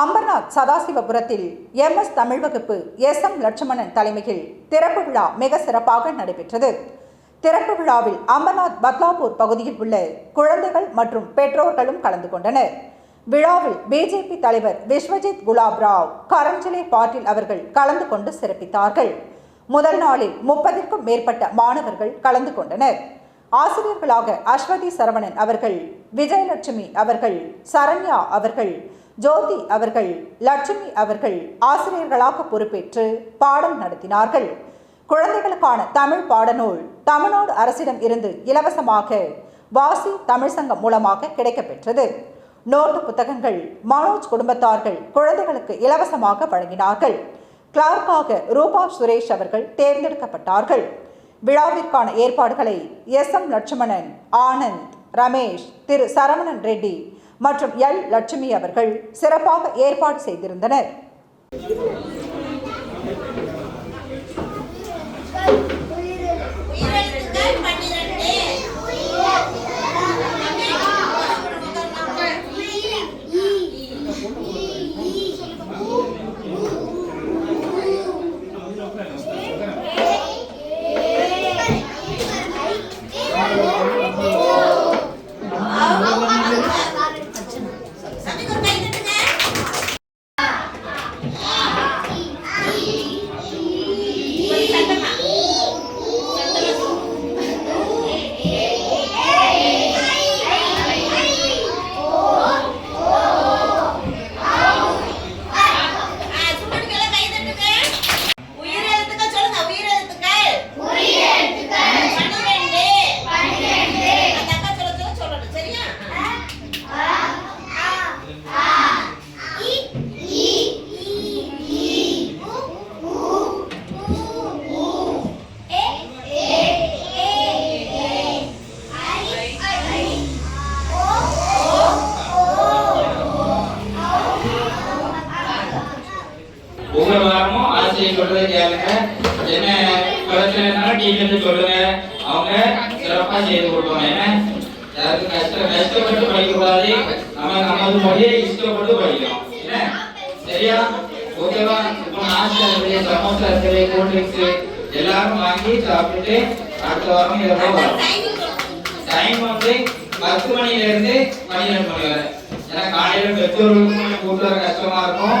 அம்பர்நாத் சதாசிவபுரத்தில் M S Tamil வகுப்பு S M Lakshmanan தலைமையில் திறப்பு விழா மிக சிறப்பாக நடைபெற்றது. திறப்பு விழாவில் அமர்நாத் பத்லாபூர் பகுதியில் உள்ள குழந்தைகள் மற்றும் பெற்றோர்களும் கலந்து கொண்டனர். விழாவில் பிஜேபி தலைவர் விஸ்வஜித் குலாப் ராவ் கரஞ்சிலே பாட்டீல் அவர்கள் கலந்து கொண்டு சிறப்பித்தார்கள். முதல் நாளில் முப்பதிற்கும் மேற்பட்ட மாணவர்கள் கலந்து கொண்டனர். ஆசிரியர்களாக அஸ்வதி சரவணன் அவர்கள் விஜயலட்சுமி அவர்கள் சரண்யா அவர்கள் ஜோதி அவர்கள் லட்சுமி அவர்கள் ஆசிரியர்களாக பொறுப்பேற்று பாடம் நடத்தினார்கள். குழந்தைகளுக்கான தமிழ் பாடநூல் தமிழ்நாடு அரசிடம் இருந்து இலவசமாக வாசி தமிழ் சங்கம் மூலமாக கிடைக்கப்பெற்றது. நோட்டு புத்தகங்கள் மனோஜ் குடும்பத்தார்கள் குழந்தைகளுக்கு இலவசமாக வழங்கினார்கள். கிளார்க்காக ரூபா சுரேஷ் அவர்கள் தேர்ந்தெடுக்கப்பட்டார்கள். விழாவிற்கான ஏற்பாடுகளை எஸ் எம் லட்சுமணன் ஆனந்த் ரமேஷ் திரு சரவணன் ரெட்டி மற்றும் எல் லட்சுமி அவர்கள் சிறப்பாக ஏற்பாடு செய்திருந்தனர். ஒவ்வொரு வாரமும் ஆசிரியர் சொல்றதை கேளுங்க. என்ன பிரச்சனைனாலும் டீச்சர் சொல்லுங்க. அவங்க சிறப்பா செய்து கொடுப்பாங்க. ஏன்னா யாருக்கும் கஷ்டம் கஷ்டப்பட்டு படிக்க கூடாது நம்ம நமது மொழியை இஷ்டப்பட்டு படிக்கணும். என்ன? சரியா? ஓகேவா? இப்போ நாஸ்டா இருக்குது சமோசா இருக்குது கூல் ட்ரிங்க்ஸ் எல்லாரும் வாங்கி சாப்பிட்டுட்டு அடுத்த வாரம் இதெல்லாம் வரும். டைம் வந்து பத்து மணில இருந்து பன்னிரெண்டு மணி வரை. ஏன்னா காலையில பெற்றோர்களுக்கும் கூட்டுற கஷ்டமா இருக்கும்.